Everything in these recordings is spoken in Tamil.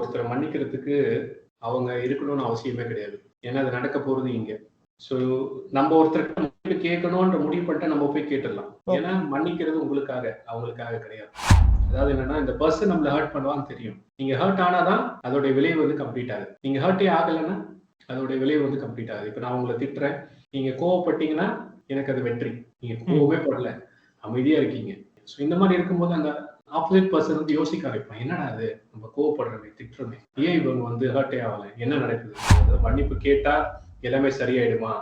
ஒருத்தரை மன்னிக்கிறதுக்கு அவங்க இருக்கணும்னு அவசியமே கிடையாது. ஏன்னா அது நடக்க போறது இங்க. ஸோ நம்ம ஒருத்தருக்கு மன்னிப்பு கேட்கணும்ன்ற முடிவு பண்ணிட்டு நம்ம போய் கேட்டுடலாம். ஏன்னா மன்னிக்கிறது உங்களுக்காக அவங்களுக்காக கிடையாது. அதாவது என்னன்னா இந்த பர்சன் நம்மள ஹர்ட் பண்ணுவான்னு தெரியும். நீங்க ஹர்ட் ஆனாதான் அதோட விளைவு வந்து கம்ப்ளீட் ஆகுது. நீங்க ஹர்ட்டே ஆகலைன்னா அதோட விளைவு வந்து கம்ப்ளீட் ஆகுது. இப்போ நான் உங்களை திட்டுறேன். நீங்க கோவப்பட்டீங்கன்னா எனக்கு அது வெற்றி. நீங்க கோவமே படல. அமைதியா இருக்கீங்க. ஸோ இந்த மாதிரி இருக்கும்போது அந்த ஆப்போசிட் பர்சன் வந்து யோசிக்க ஆரம்பிப்பான். என்னடா அது நம்ம கோவப்படுறமே திட்டுறமே. ஏன் இவங்க வந்து ஹர்ட்டே ஆகல? என்ன நடக்குது? மன்னிப்பு கேட்டா எல்லாமே சரியாயிடுமா?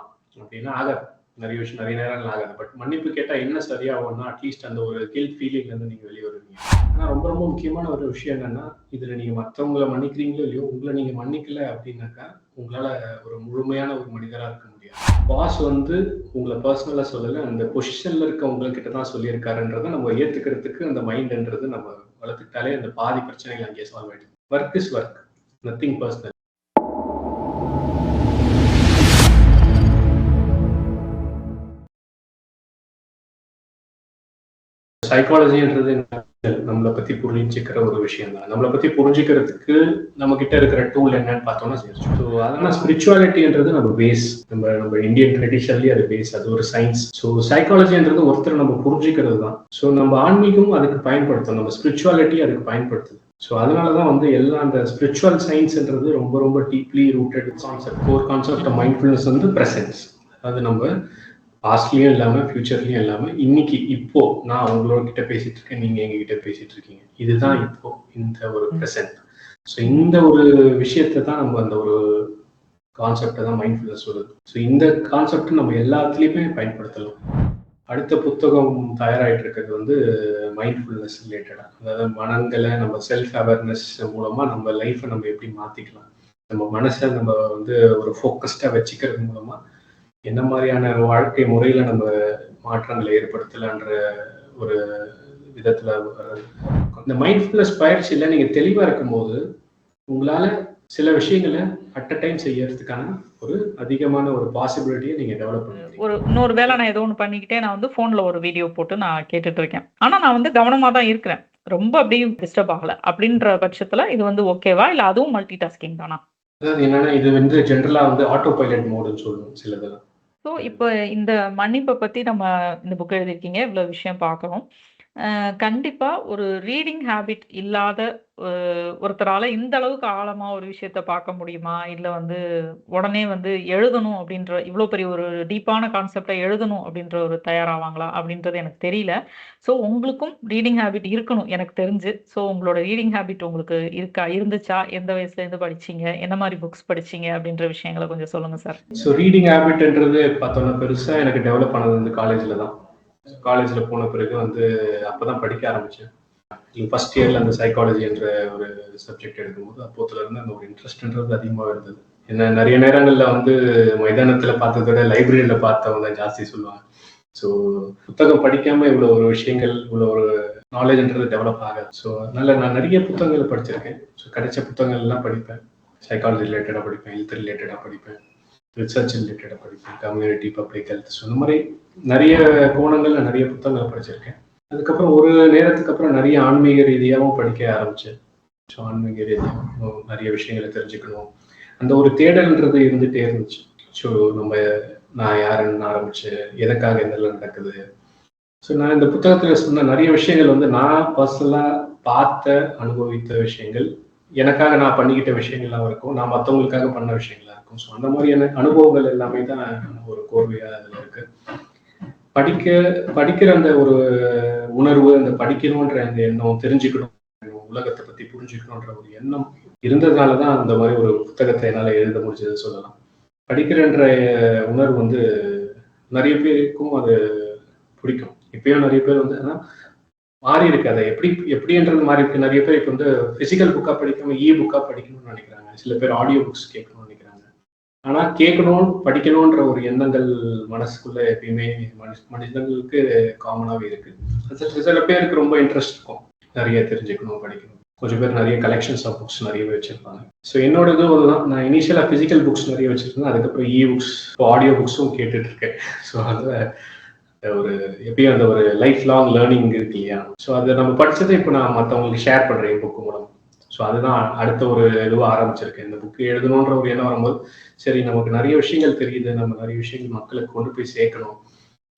அப்படின்னா ஆகாது. நிறைய விஷயம் நிறைய நேரங்கள் ஆகாது. பட் மன்னிப்பு கேட்டா என்ன சரியாகும்னா அட்லீஸ்ட் அந்த ஒரு கில்ட் ஃபீலிங்ல இருந்து நீங்க வெளியே வருவீங்க ஆனா ரொம்ப ரொம்ப முக்கியமான ஒரு விஷயம் என்னன்னா இதுல நீங்க மற்றவங்களை மன்னிக்கிறீங்களோ இல்லையோ உங்களை நீங்க மன்னிக்கல அப்படின்னாக்கா உங்களால ஒரு முழுமையான ஒரு மனிதரா இருக்க பாஸ் வந்து உங்களை பர்சனலா சொல்லல அந்த பொசிஷன்ல இருக்க உங்ககிட்ட தான் சொல்லியிருக்காருன்றதை நம்ம ஏத்துக்கிறதுக்கு அந்த மைண்ட்ன்றது நம்ம வளர்த்துக்கிட்டாலே அந்த பாதி பிரச்சனைகள் அங்கேயே சால்வ் ஆயிடுது work is work nothing personal சைக்காலஜின்றது நம்மளை பத்தி புரிஞ்சுக்கிற ஒரு விஷயம் தான். நம்மளை பத்தி புரிஞ்சுக்கிறதுக்கு நம்ம கிட்ட இருக்கிற டூல் என்னன்னு பார்த்தோம்னா ஸோ அதனால ஸ்பிரிச்சுவாலிட்டின்றது நம்ம பேஸ் நம்ம நம்ம இந்தியன் ட்ரெடிஷன்லயே அது பேஸ் அது ஒரு சயின்ஸ் ஸோ சைக்காலஜின்றது ஒருத்தர் நம்ம புரிஞ்சுக்கிறது தான். ஸோ நம்ம ஆன்மீகம் அதுக்கு பயன்படுத்தும். நம்ம ஸ்பிரிச்சுவாலிட்டி அதுக்கு பயன்படுத்துது. ஸோ அதனால தான் வந்து எல்லா அந்த ஸ்பிரிச்சுவல் சயின்ஸ்ன்றது ரொம்ப ரொம்ப deeply rooted concept core concept mindfulness வந்து ப்ரெசன்ஸ் அது நம்ம பாஸ்ட்லயும் இல்லாம ஃபியூச்சர்லயும் இல்லாம இன்னைக்கு இப்போ நான் உங்களோட கிட்ட பேசிட்டு இருக்கேன் நீங்க எங்க கிட்ட பேசிட்டு இருக்கீங்க. இதுதான் இப்போ இந்த ஒரு ப்ரெசன்ட் ஸோ இந்த ஒரு விஷயத்தை தான் நம்ம அந்த ஒரு கான்செப்டை தான் மைண்ட்ஃபுல்னஸ் சொல்லுது ஸோ இந்த கான்செப்ட் நம்ம எல்லாத்துலேயுமே பயன்படுத்தலாம். அடுத்த புத்தகம் தயாராகிட்டு இருக்கிறது வந்து மைண்ட்ஃபுல்னஸ் ரிலேட்டடாக அதாவது மனங்களை நம்ம செல்ஃப் அவேர்னஸ் மூலமா நம்ம லைஃப்பை நம்ம எப்படி மாத்திக்கலாம்? நம்ம மனசை நம்ம வந்து ஒரு ஃபோக்கஸ்டாக வச்சுக்கிறது மூலமா என்ன மாதிரியான வாழ்க்கை முறையில நம்ம மாற்றங்களை ஏற்படுத்தலான்ற ஒரு விதத்துல இந்த மைண்ட்ஃபுல்னஸ் பயிற்சியில நீங்க தெளிவா இருக்கும்போது உங்களால சில விஷயங்களை அட் அ டைம் செய்யறதுக்கான ஒரு அதிகமான ஒரு பாசிபிலிட்டியை நீங்க டெவலப் பண்ணுவீங்க ஒரு இன்னொரு வேலை நான் ஏதோ ஒன்று பண்ணிக்கிட்டே நான் வந்து ஃபோனில் ஒரு வீடியோ போட்டு நான் கேட்டுட்டு இருக்கேன். ஆனால் நான் வந்து கவனமாக தான் இருக்கிறேன். ரொம்ப அப்படியே டிஸ்டர்ப் ஆகலை. அப்படின்ற பட்சத்தில் இது வந்து ஓகேவா இல்லை அதுவும் மல்டி டாஸ்கிங் தானா? அதாவது என்னன்னா இது வந்து ஜென்ரலா வந்து ஆட்டோ பைலட் மோடுன்னு சொல்லுவோம் சிலதெல்லாம். ஸோ இப்போ இந்த மன்னிப்பை பற்றி நம்ம இந்த புக் எழுதியிருக்கீங்க. இவ்வளோ விஷயம் பார்க்குறோம். கண்டிப்பாக ஒரு ரீடிங் ஹேபிட் இல்லாத ஒருத்தரால இந்த அளவுக்கு ஆழமாக ஒரு விஷயத்த பார்க்க முடியுமா? இல்லை வந்து உடனே வந்து எழுதணும் அப்படின்ற இவ்வளோ பெரிய ஒரு டீப்பான கான்செப்டை எழுதணும் அப்படின்ற ஒரு தயாராவாங்களா? அப்படின்றது எனக்கு தெரியல. ஸோ உங்களுக்கும் ரீடிங் ஹேபிட் இருக்கணும் எனக்கு தெரிஞ்சு. ஸோ உங்களோட ரீடிங் ஹேபிட் உங்களுக்கு இருக்கா? இருந்துச்சா? எந்த வயசுலேருந்து படிச்சீங்க? என்ன மாதிரி புக்ஸ் படிச்சீங்க? அப்படின்ற விஷயங்களை கொஞ்சம் சொல்லுங்கள் சார். ஸோ ரீடிங் ஹேபிட்ன்றது பார்த்தோன்னா பெருசாக எனக்கு டெவலப் ஆனது வந்து காலேஜில் தான். காலேஜில் போன பிறகு வந்து அப்போ தான் படிக்க ஆரம்பித்தேன் ஃபர்ஸ்ட் இயரில் அந்த சைக்காலஜி என்ற ஒரு சப்ஜெக்ட் எடுக்கும்போது அப்போத்துலேருந்து அந்த ஒரு இன்ட்ரெஸ்ட்ன்றது அதிகமாக இருந்தது. என்ன நிறைய நேரங்களில் வந்து மைதானத்தில் பார்த்ததை விட லைப்ரரியில் பார்த்தவங்க தான் ஜாஸ்தி சொல்லுவாங்க. ஸோ புத்தகம் படிக்காமல் இவ்வளோ ஒரு விஷயங்கள் இவ்வளோ ஒரு நாலேஜ்ன்றது டெவலப் ஆகாது. ஸோ அதனால நான் நிறைய புத்தகங்கள் படிச்சிருக்கேன். ஸோ கிடைச்ச புத்தகங்கள்லாம் படிப்பேன். சைக்காலஜி ரிலேட்டடாக படிப்பேன் ஹெல்த் ரிலேட்டடாக படிப்பேன். ரிசர்ச் ரிலேட்டடாக படிப்பேன் கம்யூனிட்டி பப்ளிக் ஹெல்த் ஸோ இந்த மாதிரி நிறைய கோணங்களில் நிறைய புத்தகங்கள் படிச்சிருக்கேன். அதுக்கப்புறம் ஒரு நேரத்துக்கு அப்புறம் நிறைய ஆன்மீக ரீதியாகவும் படிக்க ஆரம்பிச்சேன். ஸோ ஆன்மீக ரீதியாகவும் நிறைய விஷயங்களை தெரிஞ்சுக்கணும். அந்த ஒரு தேடல்ன்றது இருந்துகிட்டே இருந்துச்சு. ஸோ நம்ம நான் யாருன்னு ஆரம்பிச்சு எதற்காக இதெல்லாம் நடக்குது? ஸோ நான் இந்த புத்தகத்தில் சொன்ன நிறைய விஷயங்கள் வந்து நான் பர்சனலாக பார்த்த அனுபவித்த விஷயங்கள் எனக்காக நான் பண்ணிக்கிட்ட விஷயங்கள்லாம் இருக்கும். நான் மற்றவங்களுக்காக பண்ண விஷயங்களா இருக்கும். ஸோ அந்த மாதிரியான அனுபவங்கள் எல்லாமே தான் ஒரு கோர்வையாக அதில் இருக்கு. படிக்க படிக்கிற அந்த ஒரு உணர்வு அந்த படிக்கணுன்ற அந்த எண்ணம் தெரிஞ்சுக்கணும் உலகத்தை பத்தி புரிஞ்சுக்கணுன்ற ஒரு எண்ணம் இருந்ததுனால தான் அந்த மாதிரி ஒரு புத்தகத்தை என்னால் எழுத முடிஞ்சது சொல்லலாம். படிக்கிறன்ற உணர்வு வந்து நிறைய பேருக்கும் அது பிடிக்கும். இப்பயும் நிறைய பேர் வந்து ஆனால் மாறி இருக்கு. அதை எப்படி எப்படின்றது மாறி இருக்கு. நிறைய பேர் இப்போ வந்து பிசிக்கல் புக்கா படிக்காம இ புக்கா படிக்கணும்னு நினைக்கிறாங்க. சில பேர் ஆடியோ புக்ஸ் கேட்கணும்னு நினைக்கிறாங்க. ஆனா கேட்கணும் படிக்கணும்ன்ற ஒரு எண்ணங்கள் மனசுக்குள்ள எப்பயுமே மனுஷ மனிதர்களுக்கு காமனாகவே இருக்கு. சில பேருக்கு ரொம்ப இன்ட்ரெஸ்ட் இருக்கும். நிறைய தெரிஞ்சுக்கணும் படிக்கணும். கொஞ்சம் பேர் நிறைய கலெக்ஷன்ஸ் ஆஃப் புக்ஸ் நிறையவே வச்சிருப்பாங்க. ஸோ என்னோட இது தான் நான் இனிஷியலாக ஃபிசிக்கல் புக்ஸ் நிறைய வச்சிருந்தேன். அதுக்கப்புறம் இ புக்ஸ் ஆடியோ புக்ஸும் கேட்டுட்டு இருக்கேன். ஸோ அதில் ஒரு எப்பயும் அந்த ஒரு லைஃப் லாங் லேர்னிங் இருக்கு இல்லையா ஸோ அதை நம்ம படிச்சதை இப்போ நான் மற்றவங்களுக்கு ஷேர் பண்ணுறேன் புக்கு மூலம். ஸோ அதுதான் அடுத்த ஒரு இதுவாக ஆரம்பிச்சிருக்கேன். இந்த புக்கு எழுதணுன்ற ஒரு எண்ணம் வரும்போது சரி நமக்கு நிறைய விஷயங்கள் தெரியுது. நம்ம நிறைய விஷயங்கள் மக்களுக்கு கொண்டு போய் சேர்க்கணும்.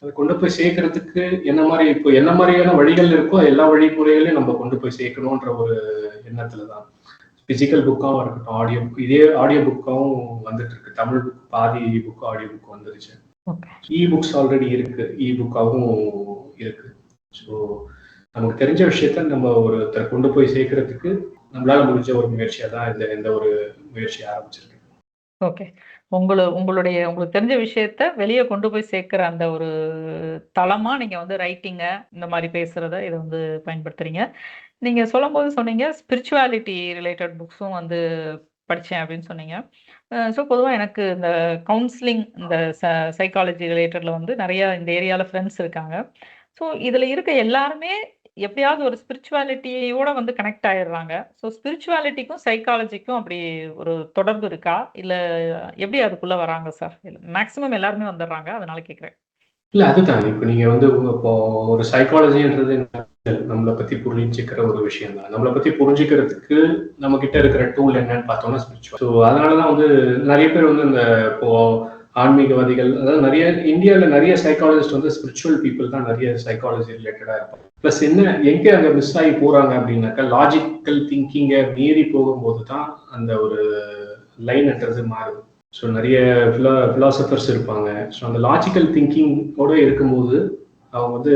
அதை கொண்டு போய் சேர்க்கறதுக்கு என்ன மாதிரி இப்போ என்ன மாதிரியான வழிகள் இருக்கோ எல்லா வழிமுறைகளையும் நம்ம கொண்டு போய் சேர்க்கணுன்ற ஒரு எண்ணத்துல தான் பிசிக்கல் புக்காகவும் இருக்கட்டும் ஆடியோ புக் இதே ஆடியோ புக்காகவும் வந்துட்டு இருக்கு. தமிழ் புக் பாதி புக் ஆடியோ புக் வந்துருச்சு. இ புக்ஸ் ஆல்ரெடி இருக்கு. இ புக்காகவும் இருக்கு. ஸோ நமக்கு தெரிஞ்ச விஷயத்த நம்ம ஒருத்தர் கொண்டு போய் சேர்க்கறதுக்கு நம்மளால முடிஞ்ச ஒரு முயற்சியா தான் இந்த இந்த ஒரு முயற்சி ஆரம்பிச்சிருக்கேன் ஓகே உங்களு உங்களுடைய உங்களுக்கு தெரிஞ்ச விஷயத்த வெளியே கொண்டு போய் சேர்க்குற அந்த ஒரு தளமா நீங்க வந்து ரைட்டிங்க இந்த மாதிரி பேசுறத இதை வந்து பயன்படுத்துறீங்க. நீங்க சொல்லும்போது சொன்னீங்க ஸ்பிரிச்சுவாலிட்டி ரிலேட்டட் புக்ஸும் வந்து படித்தேன் அப்படின்னு சொன்னீங்க. ஸோ பொதுவாக எனக்கு இந்த கவுன்சிலிங் இந்த சைக்காலஜி ரிலேட்டடில் வந்து நிறையா இந்த ஏரியாவில் ஃப்ரெண்ட்ஸ் இருக்காங்க. ஸோ இதில் இருக்க எல்லாருமே எப்படியாவது ஒரு ஸ்பிரிச்சுவாலிட்டியோட வந்து கனெக்ட் ஆயிடுறாங்க. ஸோ ஸ்பிரிச்சுவாலிட்டிக்கும் சைக்காலஜிக்கும் அப்படி ஒரு தொடர்பு இருக்கா? இல்லை எப்படி அதுக்குள்ளே வராங்க சார் மேக்ஸிமம் எல்லாருமே வந்துடுறாங்க அதனால கேட்குறேன் இல்ல அதுதான். இப்போ நீங்க வந்து இப்போ ஒரு சைக்காலஜின்றது நம்மளை பத்தி புரிஞ்சுக்கிற ஒரு விஷயம் தான் நம்மளை பத்தி புரிஞ்சுக்கிறதுக்கு நம்ம கிட்ட இருக்கிற டூல் என்னன்னு பார்த்தோம்னா ஸ்பிரிச்சுவல் ஸோ அதனாலதான் வந்து நிறைய பேர் வந்து இந்த இப்போ ஆன்மீகவாதிகள் அதாவது நிறைய இந்தியாவில் நிறைய சைக்காலஜிஸ்ட் வந்து ஸ்பிரிச்சுவல் பீப்புள் தான் நிறைய சைக்காலஜி ரிலேட்டடாக இருப்பாங்க. ப்ளஸ் என்ன எங்கே அங்கே மிஸ் ஆகி போகிறாங்க அப்படின்னாக்கா லாஜிக்கல் திங்கிங்கை மீறி போகும்போது தான் அந்த ஒரு லைன்ன்றது மாறுது. ஸோ நிறைய ஃபிலா ஃபிலாசபர்ஸ் இருப்பாங்க. ஸோ அந்த லாஜிக்கல் திங்கிங்கோட இருக்கும்போது அவங்க வந்து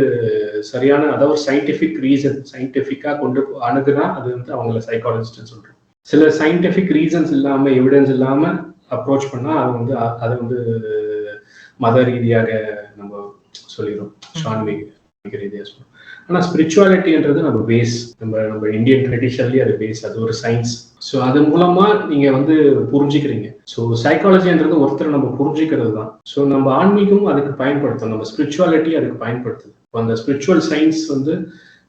சரியான அதாவது சயின்டிஃபிக் ரீசன் சயின்டிஃபிக்காக கொண்டு அணுகுனா அது வந்து அவங்கள சைக்காலஜிஸ்ட்னு சொல்கிறோம் சில சயின்டிஃபிக் ரீசன்ஸ் இல்லாமல் எவிடன்ஸ் இல்லாமல் அப்ரோச் பண்ணால் அது வந்து அது வந்து மத ரீதியாக நம்ம சொல்லிடுறோம். ஸோ ஆன்மீக ஆனால் ஸ்பிரிச்சுவாலிட்டின்றது நம்ம பேஸ் நம்ம நம்ம இந்தியன் ட்ரெடிஷன்லேயே அது பேஸ் அது ஒரு சயின்ஸ் ஸோ அது மூலமா நீங்க வந்து புரிஞ்சுக்கிறீங்க. ஸோ சைக்காலஜின்றது ஒருத்தர் நம்ம புரிஞ்சுக்கிறது தான் ஸோ நம்ம ஆன்மீகமும் அதுக்கு பயன்படுத்தும் நம்ம ஸ்பிரிச்சுவாலிட்டி அதுக்கு பயன்படுத்துது. இப்போ அந்த ஸ்பிரிச்சுவல் சயின்ஸ் வந்து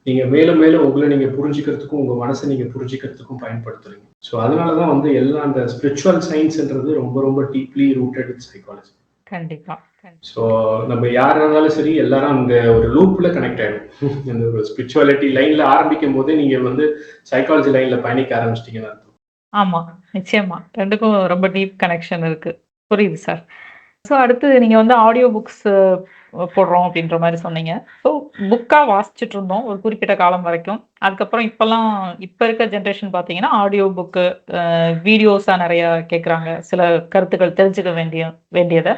நீங்க மேலும் மேலும் உங்களை நீங்க புரிஞ்சுக்கிறதுக்கும் உங்க மனசை நீங்க புரிஞ்சுக்கிறதுக்கும் பயன்படுத்துறீங்க. ஸோ அதனாலதான் வந்து எல்லா அந்த ஸ்பிரிச்சுவல் சயின்ஸ்ன்றது ரொம்ப ரொம்ப டீப்லி ரூட்டட் வித் சைக்காலஜி கண்டிப்பா. ஸோ நம்ம யாரா இருந்தாலும் சரி எல்லாரும் அந்த ஒரு லூப்ல கனெக்ட் ஆயிடும் இந்த ஒரு ஸ்பிரிச்சுவாலிட்டி லைன்ல ஆரம்பிக்கும் போதே நீங்க வந்து சைக்காலஜி லைன்ல பயணிக்க ஆரம்பிச்சிட்டீங்கன்னு அர்த்தம். ஆமா நிச்சயமா. ரெண்டுக்கும் ரொம்ப டீப் கனெக்ஷன் இருக்கு. புரியுது சார் ஸோ அடுத்து நீங்க வந்து ஆடியோ புக்ஸ் போடுறோம் அப்படின்ற மாதிரி சொன்னீங்க. ஸோ புக்கா வாசிச்சுட்டு இருந்தோம் ஒரு குறிப்பிட்ட காலம் வரைக்கும். அதுக்கப்புறம் இப்பெல்லாம் இப்போ இருக்க ஜென்ரேஷன் பார்த்தீங்கன்னா ஆடியோ புக்கு வீடியோஸாக நிறைய கேட்குறாங்க சில கருத்துக்கள் தெரிஞ்சுக்க வேண்டிய வேண்டியதை.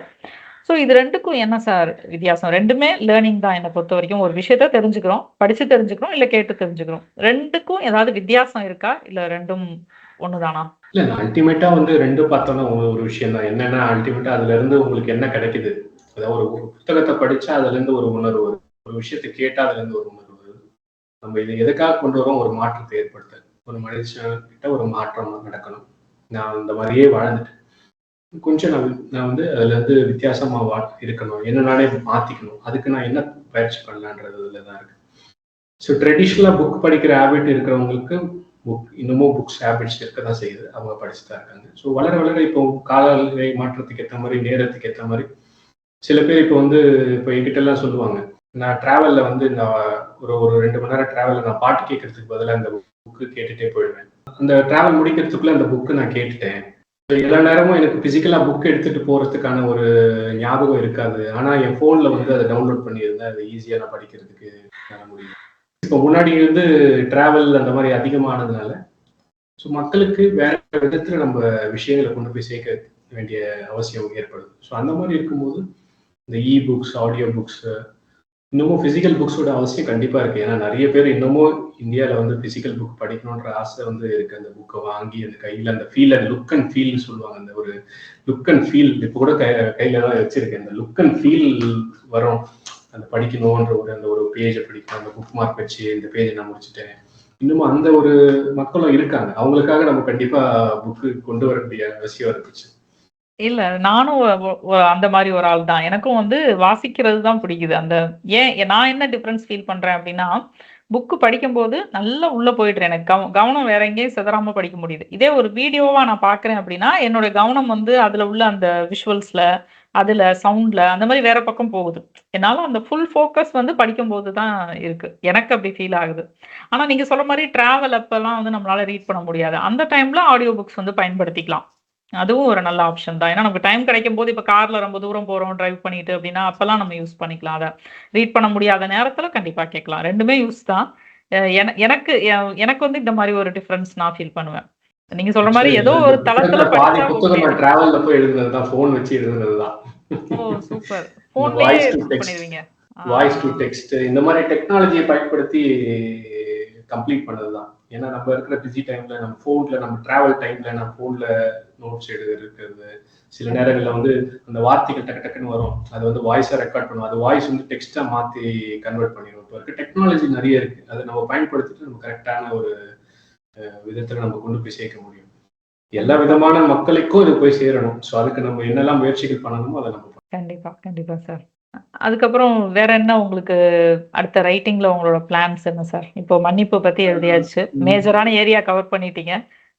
ஸோ இது ரெண்டுக்கும் என்ன சார் வித்தியாசம்? ரெண்டுமே லேர்னிங் தான் என்னை பொறுத்த வரைக்கும். ஒரு விஷயத்த தெரிஞ்சுக்கிறோம் படிச்சு தெரிஞ்சுக்கிறோம் இல்லை கேட்டு தெரிஞ்சுக்கிறோம். ரெண்டுக்கும் ஏதாவது வித்தியாசம் இருக்கா? இல்லை ரெண்டும் ஒண்ணுதானா? இல்ல அல்டிமேட்டா வந்து ரெண்டு பார்த்தாலும் ஒரு விஷயம் தான் என்னன்னா அல்டிமேட்டா அதுல இருந்து உங்களுக்கு என்ன கிடைக்குது? அதாவது ஒரு ஒரு புத்தகத்தை படிச்சா அதுல இருந்து ஒரு உணர்வு வருது. ஒரு விஷயத்தை கேட்டா அதுல இருந்து ஒரு உணர்வு வருது. நம்ம இதை எதுக்காக கொண்டு வரோம் ஒரு மாற்றத்தை ஏற்படுத்த ஒரு மனுஷன் கிட்ட ஒரு மாற்றம் நடக்கணும். நான் இந்த மாதிரியே வாழ்ந்துட்டேன். கொஞ்சம் நான் நான் வந்து அதுல இருந்து வித்தியாசமா வா இருக்கணும். என்ன நானே மாத்திக்கணும். அதுக்கு நான் என்ன பயிற்சி பண்ணலான்றதுல தான் இருக்கு ஸோ ட்ரெடிஷ்னலாக புக் படிக்கிற ஹேபிட் இருக்கிறவங்களுக்கு புக் இன்னமும் புக்ஸ் ஹேபிட்ஸ் இருக்க தான் செய்யுது. அவங்க படிச்சுட்டு தான் இருக்காங்க. ஸோ வளர வளர இப்போ காலநிலை மாற்றத்துக்கு ஏற்ற மாதிரி நேரத்துக்கு ஏற்ற மாதிரி சில பேர் இப்போ வந்து இப்போ என்கிட்ட எல்லாம் சொல்லுவாங்க நான் ட்ராவலில் வந்து நான் ஒரு ஒரு ரெண்டு மணி நேரம் ட்ராவலில் நான் பாட்டு கேட்கறதுக்கு பதிலாக அந்த புக்கு கேட்டுட்டே போயிடுவேன். அந்த டிராவல் முடிக்கிறதுக்குள்ளே அந்த புக்கு நான் கேட்டுட்டேன். எல்லா நேரமும் எனக்கு ஃபிசிக்கலாக புக் எடுத்துகிட்டு போகிறதுக்கான ஒரு ஞாபகம் இருக்காது. ஆனால் என் ஃபோனில் வந்து அதை டவுன்லோட் பண்ணியிருந்தேன் அது ஈஸியாக நான் படிக்கிறதுக்கு முடியும். இப்போ முன்னாடி வந்து டிராவல் அந்த மாதிரி அதிகமானதுனால ஸோ மக்களுக்கு வேற விதத்தில் நம்ம விஷயங்களை கொண்டு போய் சேர்க்க வேண்டிய அவசியம் ஏற்படுது. ஸோ அந்த மாதிரி இருக்கும்போது இந்த இ புக்ஸ் ஆடியோ புக்ஸ் இன்னமும் ஃபிசிக்கல் புக்ஸோட அவசியம் கண்டிப்பாக இருக்குது ஏன்னா நிறைய பேர் இன்னமும் இந்தியாவில் வந்து ஃபிசிக்கல் புக் படிக்கணுன்ற ஆசை வந்து இருக்குது அந்த புக்கை வாங்கி அந்த கையில் அந்த ஃபீல் அந்த லுக் அண்ட் ஃபீல்னு சொல்லுவாங்க. அந்த ஒரு லுக் அண்ட் ஃபீல் இப்போ கூட கை கையில் தான் வச்சுருக்கேன். அந்த லுக் அண்ட் ஃபீல் வரும். அந்த படிக்கணுன்ற ஒரு அந்த ஒரு பேஜை படிக்கணும் அந்த புக் மார்க் வச்சு இந்த பேஜை நான் முடிச்சுட்டேன். இன்னும் அந்த ஒரு மக்களும் இருக்காங்க. அவங்களுக்காக நம்ம கண்டிப்பா புக்கு கொண்டு வர வேண்டிய அவசியம் இருந்துச்சு. இல்ல நானும் அந்த மாதிரி ஒரு ஆள் தான் எனக்கும் வந்து வாசிக்கிறது தான் பிடிக்குது. அந்த ஏன் நான் என்ன டிஃபரன்ஸ் ஃபீல் பண்றேன் அப்படின்னா புக்கு படிக்கும்போது நல்லா உள்ள போயிடுறேன். எனக்கு கவ கவனம் வேற எங்கேயும் சிதறாம படிக்க முடியுது. இதே ஒரு வீடியோவா நான் பார்க்குறேன் அப்படின்னா, என்னோட கவனம் வந்து அதுல உள்ள அந்த விஷுவல்ஸ்ல, அதுல சவுண்ட்ல அந்த மாதிரி வேற பக்கம் போகுது. என்னால அந்த ஃபுல் ஃபோக்கஸ் வந்து படிக்கும்போது தான் இருக்கு. எனக்கு அப்படி ஃபீல் ஆகுது. ஆனா நீங்க சொல்ற மாதிரி டிராவல் அப்போல்லாம் வந்து நம்மளால ரீட் பண்ண முடியாது. அந்த டைம்ல ஆடியோ புக்ஸ் வந்து பயன்படுத்திக்கலாம். அதுவும் ஒரு நல்ல ஆப்ஷன் தான். ஏன்னா நமக்கு டைம் கிடைக்கும்போது இப்ப கார்ல ரொம்ப தூரம் போறோம், டிரைவ் பண்ணிட்டு அப்படின்னா, அப்பலாம் நம்ம யூஸ் பண்ணிக்கலாம் அத. ரீட் பண்ண முடியாத நேரத்துல கண்டிப்பா கேட்கலாம். 2மே யூஸ் தான். எனக்கு எனக்கு வந்து இந்த மாரி ஒரு டிஃபரன்ஸ் நான் ஃபீல் பண்ணுவேன். நீங்க சொல்ற ஆக்சுவலி ஏதோ ஒரு தளத்துல பாதி புத்தகம் டிராவல்ல போய் எழுதுனது தான். ஃபோன் வச்சு எழுதுனது தான். ஓ! சூப்பர். ஃபோன்லயே வாய்ஸ் டு புக் டெக்ஸ்ட், பண்ணிருவீங்க. ஆ. வாய்ஸ் டு டெக்ஸ்ட் இந்த மாரி டெக்னாலஜிய பயன்படுத்தி கம்ப்ளீட் பண்ணது தான். ஏன்னா நம்ம இருக்கிற பிஸி டைம்ல நம்ம ஃபோன்ல நம்ம டிராவல் டைம்ல நம்ம ஃபோன்ல நோட்ஸ் எடுக்கிறது. சில நேரங்கள்ல வந்து அந்த வார்த்தைகள் டக்கு டக்குன்னு வரும். அது வந்து வாய்ஸா ரெக்கார்ட் பண்ணும். அது வாய்ஸ் வந்து டெக்ஸ்ட்டா மாத்தி கன்வெர்ட் பண்ணிரும். இப்ப இருக்க டெக்னாலஜி நெறைய இருக்கு. அத நம்ம பயன்படுத்திட்டு நம்ம கரெக்ட்டான ஒரு விதத்துல நம்ம கொண்டு போய் சேர்க்க முடியும். எல்லா. விதமான மக்களுக்கும் இது போய் சேரணும். ஸோ அதுக்கு நம்ம என்னெல்லாம் முயற்சிகள் பண்ணணுமோ அத நம்ம. கண்டிப்பா, கண்டிப்பா சார். அதுக்கப்புறம் வேற என்ன உங்களுக்கு அடுத்த ரைட்டிங்ல உங்களோட பிளான்ஸ் என்ன சார்? இப்போ மன்னிப்பு பத்தி எழுதியாச்சு. மேஜரான ஏரியா கவர் பண்ணிட்டீங்க.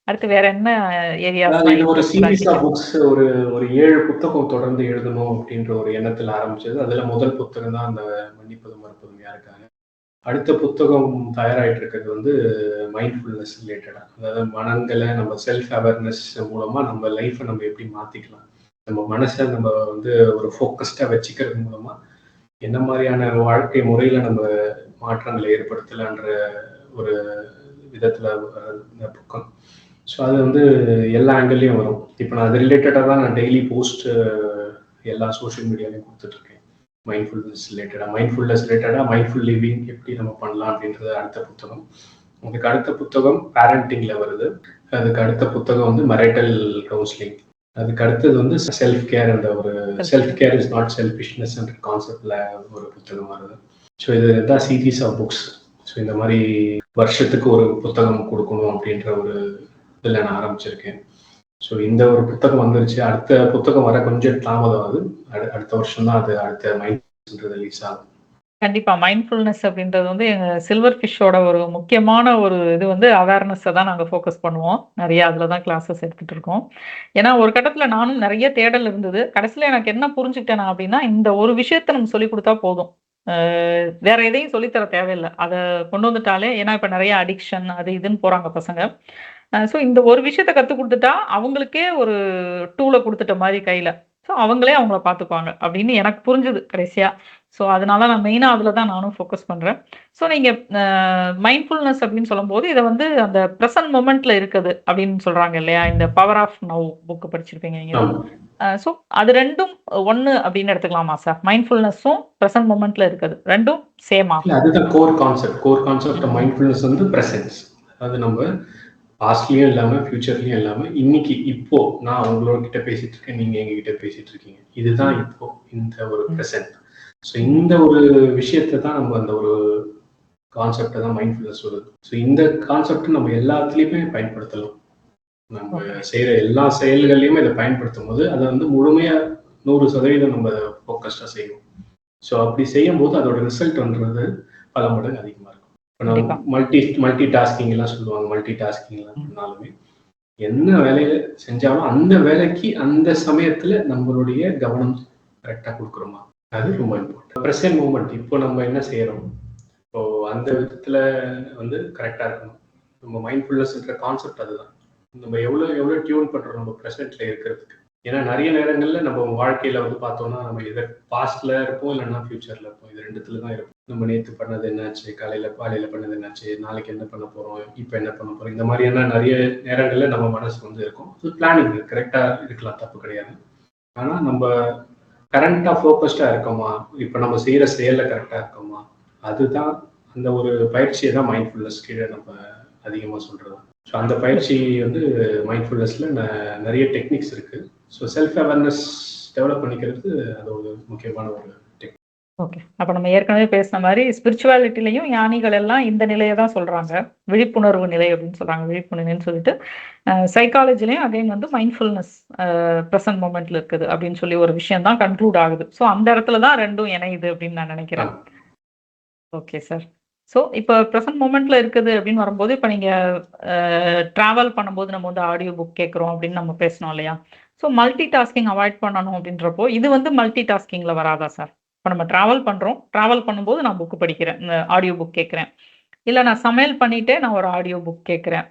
அடுத்து வேற என்ன இது ஒரு சீரீஸ் ஆஃப்? புக்ஸ் ஒரு ஒரு 7 புத்தகம் தொடர்ந்து எழுதணும் அப்படின்ற ஒரு எண்ணத்துல ஆரம்பிச்சது. அதுல முதல் புத்தகம் தான் அந்த மன்னிப்பதும் மறப்பதும் யாருக்காக. அடுத்த புத்தகம் தயாராயிட்டு இருக்கிறது வந்து மைண்ட்ஃபுல்னஸ் ரிலேட்டடா. அதாவது மனங்கள நம்ம செல்ஃப் அவேர்னஸ் மூலமா நம்ம லைஃப நம்ம எப்படி மாத்திக்கலாம். நம்ம மனச நம்ம வந்து ஒரு ஃபோக்கஸ்டா வச்சுக்கிறது மூலமா என்ன மாரியான வாழ்க்கை முறையில நம்ம மாற்றங்களை ஏற்படுத்தலான்ற ஒரு விதத்துல புக்கம். ஸோ அது வந்து எல்லா ஆங்கிள்லையும் வரும். இப்போ நான் அது ரிலேட்டடாக தான் நான் டெய்லி போஸ்ட் எல்லா சோஷியல் மீடியாலையும் கொடுத்துட்ருக்கேன் மைண்ட்ஃபுல்னஸ் ரிலேட்டடாக மைண்ட்ஃபுல்னஸ் ரிலேட்டடாக மைண்ட்ஃபுல் லிவிங் எப்படி நம்ம பண்ணலாம் அப்படின்றது அடுத்த புத்தகம். அதுக்கு அடுத்த புத்தகம் பேரண்டிங்கில் வருது. அதுக்கு அடுத்த புத்தகம் வந்து மெரைட்டல் கவுன்சிலிங். அதுக்கு அடுத்தது வந்து செல்ஃப் கேர் என்ற ஒரு self care. Is not selfishness என்ற கான்செப்ட்ல ஒரு புத்தகம் வருது. ஸோ இது தான் சீரீஸ் ஆஃப் புக்ஸ். ஸோ இந்த மாதிரி வருஷத்துக்கு ஒரு புத்தகம் கொடுக்கணும் அப்படின்ற ஒரு இதுல நான் ஆரம்பிச்சிருக்கேன். ஸோ இந்த ஒரு புத்தகம் வந்துருச்சு. அடுத்த புத்தகம் வர கொஞ்சம் தாமதம் அது அடுத்த வருஷம் தான் அது அடுத்த மைண்ட் ரிலீஸ் ஆகும். கண்டிப்பா. மைண்ட்ஃபுல்னஸ் அப்படின்றது வந்து எங்க சில்வர் ஃபிஷ்ஷோட ஒரு முக்கியமான ஒரு இது வந்து அவேர்னஸை தான் நாங்க ஃபோக்கஸ் பண்ணுவோம். நிறைய அதுல தான் கிளாஸஸ் எடுத்துட்டு இருக்கோம். ஏன்னா ஒரு கட்டத்துல நானும் நிறைய தேடல் இருந்தது. கடைசியில எனக்கு என்ன புரிஞ்சுக்கிட்டேன் அப்படின்னா, இந்த ஒரு விஷயத்த நம்ம சொல்லிக் கொடுத்தா போதும். வேற எதையும் சொல்லித்தர தர தேவையில்ல. அத கொண்டு வந்துட்டாலே ஏன்னா இப்ப நிறைய அடிக்ஷன் அது இதுன்னு போறாங்க பசங்க. ஸோ இந்த ஒரு விஷயத்த கத்துக் குடுத்துட்டா, அவங்களுக்கே ஒரு டூல குடுத்துட்ட மாரி கையில. ஸோ அவங்களே அவங்கள பார்த்துக்குவாங்க அப்படின்னு எனக்கு புரிஞ்சது கடைசியா. ஸோ அதனால நான் மெயினா அதுல தான் நானும் ஃபோக்கஸ் பண்றேன். ஸோ நீங்க அ மைண்ட்ஃபுல்னஸ் அப்படின்னு சொல்லும்போது, இத வந்து அந்த பிரசன்ட் மொமெண்ட்ல இருக்குது அப்படின்னு சொல்றாங்க இல்லையா? இந்த பவர் ஆஃப் நவ் புக் படிச்சிருப்பீங்க நீங்க. ஆமா. அ ஸோ அது 2ம் 1 அப்படின்னு எடுத்துக்கலாமா சார்? மைண்ட்ஃபுல்னஸும் பிரசன்ட் மொமெண்ட்ல இருக்குது. 2ம் சேமா? அதுதான் core concept. Core concept mindfulness வந்து பிரசன்ஸ். அதாவது நம்ம பாஸ்ட்லயும் இல்லாம, ஃபியூச்சர்லயும் இல்லாம, இன்னைக்கு இப்போ நான் உங்களோட கிட்ட பேசிட்டு இருக்கேன். நீங்க எங்ககிட்ட பேசிட்டு இருக்கீங்க. இதுதான். இப்போ இந்த ஒரு. பிரசன்ட். ஸோ இந்த ஒரு விஷயத்த தான் நம்ம அந்த ஒரு கான்செப்ட்ட தான் மைண்ட்ஃபுல்னஸ் சொல்லுது. ஸோ இந்த கான்செப்ட் நம்ம எல்லாத்துலயுமே பயன்படுத்தலாம். நம்ம ஓகே. செய்யற எல்லா செயல்கள்லயுமே இத பயன்படுத்தும்போது, அத வந்து முழுமையா 100% நம்ம ஃபோக்கஸ்டா செய்வோம். ஸோ அப்படி செய்யும்போது அதோட ரிசல்ட்ன்றது பல மடங்கு அதிகமா மல்டி மல்டி டாஸ்கிங் எல்லாம் சொல்லுவாங்க. மல்டி டாஸ்கிங்லாம் ம். பண்ணாலுமே, என்ன வேலைய செஞ்சாலும் அந்த வேலைக்கு அந்த சமயத்துல நம்மளுடைய கவனம் கரெக்ட்டா குடுக்குறோமா? அது ரொம்ப இம்பார்ட்டன்ட். பிரசன்ட் மூமெண்ட் இப்போ நம்ம என்ன செய்றோம்? இப்போ அந்த விதத்துல வந்து கரெக்ட்டா இருக்கணும். நம்ம மைண்ட்ஃபுல்னஸ்ன்ற கான்செப்ட் அதுதான். நம்ம எவ்வளோ எவ்வளோ டியூன் பண்றோம் நம்ம பிரசன்ட்ல இருக்கிறதுக்கு. ஏன்னா நிறைய நேரங்கள்ல நம்ம வாழ்க்கையில வந்து பார்த்தோம்னா, நம்ம எதர் பாஸ்ட்ல இருப்போம், இல்லைன்னா ஃபியூச்சர்ல இருப்போம். இது ரெண்டுத்துல தான் இருப்போம். நம்ம நேத்து பண்ணது என்னாச்சு? காலையில காலையில பண்ணது என்னாச்சு? நாளைக்கு என்ன பண்ண போறோம்? இப்ப என்ன பண்ண போறோம்? இந்த மாதிரியான நிறைய நேரங்கள்ல நம்ம மனசு வந்து இருக்கும். பிளானிங் கரெக்டா இருக்கலாம். தப்பு கிடையாது. ஆனா நம்ம கரண்டா ஃபோக்கஸ்டா இருக்கோமா? இப்ப நம்ம செய்யற செயல்ல கரெக்டா இருக்கோமா? அதுதான் அந்த ஒரு பயிற்சியை தான் மைண்ட்ஃபுல்னஸ் கீழே நம்ம அதிகமா சொல்றது. ஸோ அந்த பயிற்சி வந்து மைண்ட்ஃபுல்னஸ்ல ந டெக்னிக்ஸ் இருக்கு. ஸோ செல்ஃப் அவேர்னஸ் டெவலப் பண்ணிக்கிறது அது ஒரு முக்கியமான ஒரு ஓகே. அப்ப நம்ம ஏற்கனவே பேசின மாதிரி ஸ்பிரிச்சுவாலிட்டிலயும் ஞானிகள் எல்லாம் இந்த நிலையை தான் சொல்றாங்க. விழிப்புணர்வு நிலை அப்படின்னு சொல்றாங்க. விழிப்புணர்வுன்னு சொல்லிட்டு. சைக்காலஜிலையும் அகைன் வந்து மைண்ட்ஃபுல்னஸ் ப்ரெசன்ட் மூமெண்ட்ல இருக்குது அப்படின்னு சொல்லி ஒரு விஷயம் தான் கன்க்ளூட் ஆகுது. ஸோ அந்த இடத்துல தான் ரெண்டும் இணையுது அப்படின்னு நான் நினைக்கிறேன். Okay sir. ஸோ இப்போ ப்ரெசன்ட் மூமெண்ட்ல இருக்குது அப்படின்னு வரும்போது இப்போ நீங்க ட்ராவல் பண்ணும்போது நம்ம வந்து ஆடியோ புக் கேட்குறோம் அப்படின்னு நம்ம பேசணும் இல்லையா ஸோ மல்டி டாஸ்கிங் அவாய்ட் பண்ணணும் அப்படின்றப்போ இது வந்து மல்டி டாஸ்கிங்ல வராதா சார் இப்போ நம்ம ட்ராவல் பண்றோம். ட்ராவல் பண்ணும்போது நான் புக் படிக்கிறேன். ஆடியோ புக் கேட்குறேன். இல்லை நான் சமையல் பண்ணிட்டே நான் ஒரு ஆடியோ புக் கேட்குறேன்.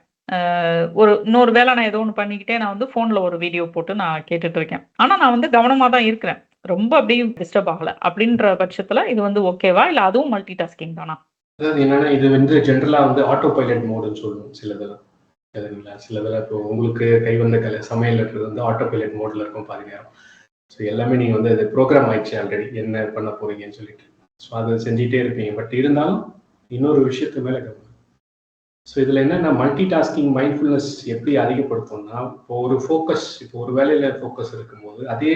ஒரு இன்னொரு வேலை நான் ஏதோ ஒன்று பண்ணிக்கிட்டே நான் வந்து ஃபோனில் ஒரு வீடியோ போட்டு நான் கேட்டுட்டு இருக்கேன். ஆனால் நான் வந்து கவனமாக தான் இருக்கிறேன். ரொம்ப அப்படியே டிஸ்டர்ப் ஆகலை. அப்படின்ற பட்சத்தில் இது வந்து ஓகேவா இல்லை அதுவும் மல்டி டாஸ்கிங் தானா? அதாவது என்னன்னா இது வந்து ஜென்ரலாக வந்து ஆட்டோ பைலட் மோடுன்னு சொல்லணும் சிலதெல்லாம். சரிங்களா இதில் இப்போ உங்களுக்கு கை வந்த கலை சமையல் இருக்கிறது வந்து ஆட்டோ பைலட் மோட்ல இருக்கும் பாருங்க. ஸோ எல்லாமே நீங்க வந்து அது ப்ரோக்ராம் ஆயிடுச்சு ஆல்ரெடி என்ன பண்ண போறீங்கன்னு சொல்லிட்டு. ஸோ அதை செஞ்சுட்டே இருப்பீங்க. பட் இருந்தாலும் இன்னொரு விஷயத்து மேலே கவனம். ஸோ இதுல என்னன்னா மல்டி டாஸ்கிங் மைண்ட்ஃபுல்னஸ் எப்படி அதிகப்படுத்தும்னா இப்போ ஒரு ஃபோக்கஸ் இப்போ ஒரு வேலையில ஃபோக்கஸ் இருக்கும்போது அதே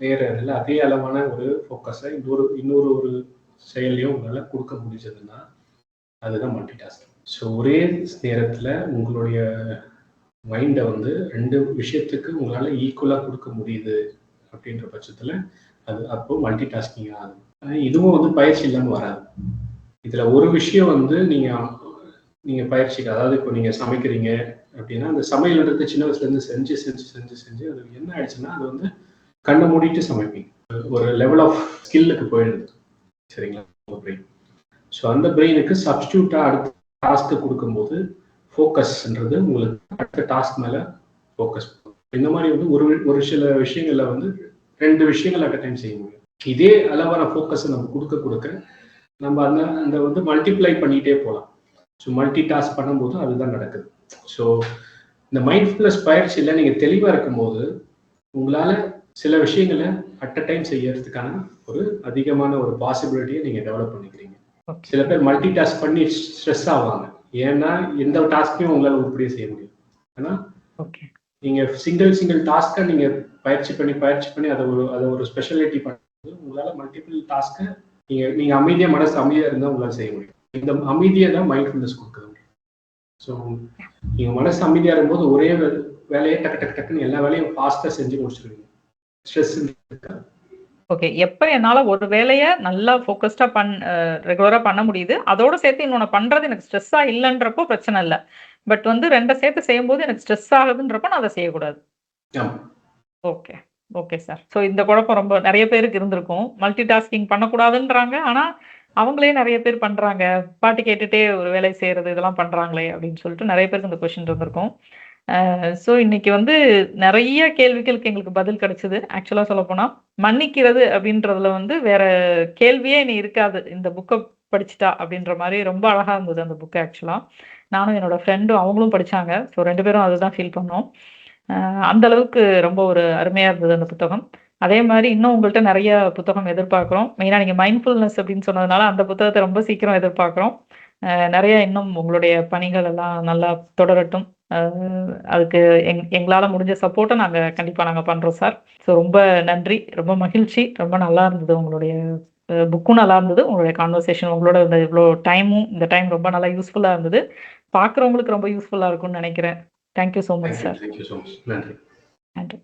நேரில் அதே அளவான ஒரு ஃபோக்கஸை இன்னொரு இன்னொரு ஒரு செயலையும் உங்களால் கொடுக்க முடிஞ்சதுன்னா அதுதான் மல்டி டாஸ்கிங் ஸோ ஒரே நேரத்தில் உங்களுடைய மைண்டை வந்து ரெண்டு விஷயத்துக்கு உங்களால் ஈக்குவலாக கொடுக்க முடியுது அப்படின்ற பட்சத்தில் அது அப்போ மல்டி டாஸ்கிங் ஆகுது இதுவும் வந்து பயிற்சி இல்லாமல் வராது. இதில் ஒரு விஷயம் வந்து நீங்கள் நீங்கள் பயிற்சிக்கு அதாவது இப்போ நீங்கள் சமைக்கிறீங்க அப்படின்னா அந்த சமையல்ன்றது சின்ன வயசுலேருந்து செஞ்சு செஞ்சு செஞ்சு செஞ்சு அது என்ன ஆயிடுச்சுன்னா அது வந்து கண்ணை மூடிட்டு சமைப்பீங்க. ஒரு லெவல் ஆஃப் ஸ்கில்லுக்கு போயிடுது. சரிங்களா? உங்கள் பிரெயின் ஸோ அந்த பிரெயினுக்கு சப்ஸ்டியூட்டாக அடுத்த டாஸ்க்கு கொடுக்கும்போது ஃபோக்கஸ்ன்றது உங்களுக்கு அடுத்த டாஸ்க் மேலே ஃபோக்கஸ் இந்த மாதிரி வந்து ஒரு ஒரு சில விஷயங்களில் வந்து ரெண்டு விஷயங்கள் அட் டைம் செய்ய முடியும். இதே அளவான ஃபோக்கஸை நம்ம கொடுக்க கொடுக்க நம்ம அந்த அந்த வந்து மல்டிப்ளை பண்ணிகிட்டே போகலாம் ஸோ மல்டி டாஸ்க் பண்ணும்போது அதுதான் நடக்குது. ஸோ இந்த மைண்ட்ஃபுல்னஸ் பயிற்சியில் நீங்கள் தெளிவாக இருக்கும்போது உங்களால் சில விஷயங்களை அட் அ டைம் செய்யறதுக்கான ஒரு அதிகமான ஒரு பாசிபிலிட்டியை நீங்கள் டெவலப் பண்ணிக்கிறீங்க. சில பேர் மல்டி டாஸ்க் பண்ணி ஸ்ட்ரெஸ் ஆவாங்க. ஏன்னா எந்த டாஸ்க்கையும் உங்களால் உருப்படியாக செய்ய முடியும் ஆனால் நீங்கள் சிங்கிள் சிங்கிள் டாஸ்க்கை நீங்கள் பயிற்சி பண்ணி பயிற்சி பண்ணி அதை ஒரு அதை ஒரு ஸ்பெஷாலிட்டி பண்ணும்போது உங்களால் மல்டிபிள் டாஸ்க்கை நீங்கள் நீங்கள் அமைதியாக மனசு அமைதியாக இருந்தால் உங்களால் செய்ய முடியும். இந்த அமைதியை தான் மைண்ட்ஃபுல்னஸ் கொடுக்குது. ஸோ நீங்கள் மனசு அமைதியாக இருக்கும்போது ஒரே வேலையை டக்கு டக்கு டக்குன்னு எல்லா வேலையும் ஃபாஸ்ட்டாக செஞ்சு முடிச்சிருவீங்க. ஸ்ட்ரெஸ் இருக்காது ஓகே எப்போ என்னால் ஒரு வேலையை நல்லா ஃபோக்கஸ்டாக பண் ரெகுலராக பண்ண முடியுது அதோட சேர்த்து இன்னொன்று பண்ணுறது எனக்கு ஸ்ட்ரெஸ்ஸாக இல்லைன்றப்போ பிரச்சனை இல்லை. பட் வந்து ரெண்டை சேர்த்து செய்யும்போது எனக்கு ஸ்ட்ரெஸ் ஆகுதுன்றப்போ நான் அதை செய்யக்கூடாது. ஓகே ஓகே சார் ஸோ இந்த குழப்பம் ரொம்ப நிறைய பேருக்கு இருந்திருக்கும். மல்டி டாஸ்கிங் பண்ணக்கூடாதுன்றாங்க ஆனால் அவங்களே நிறைய பேர் பண்ணுறாங்க பாட்டு கேட்டுட்டே ஒரு வேலை செய்கிறது இதெல்லாம் பண்ணுறாங்களே அப்படின்னு சொல்லிட்டு நிறைய பேருக்கு இந்த கொஷின் இருந்திருக்கும். ஸோ இன்னைக்கு வந்து நிறைய கேள்விகளுக்கு எங்களுக்கு பதில் கிடைச்சது. ஆக்சுவலாக சொல்ல போனால் மன்னிக்கிறது அப்படின்றதுல வந்து வேற கேள்வியே இனி இருக்காது. இந்த புக்கை படிச்சுட்டா அப்படின்ற மாதிரி ரொம்ப அழகாக இருந்தது அந்த புக்கு ஆக்சுவலாக நானும் என்னோட ஃப்ரெண்டும் அவங்களும் படித்தாங்க ஸோ ரெண்டு பேரும் அதுதான் ஃபீல் பண்ணோம். அந்த அளவுக்கு ரொம்ப ஒரு அருமையாக இருந்தது அந்த புத்தகம். அதே மாதிரி இன்னும் உங்கள்கிட்ட நிறைய புத்தகம் எதிர்பார்க்குறோம். மெயினாக நீங்கள் மைண்ட்ஃபுல்னஸ் அப்படின்னு சொன்னதுனால அந்த புத்தகத்தை ரொம்ப சீக்கிரம் எதிர்பார்க்குறோம். நிறைய இன்னும் உங்களுடைய பணிகள் எல்லாம் நல்லா தொடரட்டும். அதுக்கு எங் எங்களால் முடிஞ்ச சப்போர்ட்டை நாங்கள் கண்டிப்பாக நாங்கள் பண்ணுறோம் சார் ஸோ ரொம்ப நன்றி. ரொம்ப மகிழ்ச்சி. ரொம்ப நல்லா இருந்தது உங்களுடைய புக்கும் நல்லா இருந்தது. உங்களுடைய கான்வர்சேஷன் உங்களோட இந்த இவ்வளோ டைமும் இந்த டைம் ரொம்ப நல்லா யூஸ்ஃபுல்லாக இருந்தது. பார்க்குறவங்களுக்கு ரொம்ப யூஸ்ஃபுல்லாக இருக்கும்னு நினைக்கிறேன். தேங்க்யூ ஸோ மச் சார் நன்றி.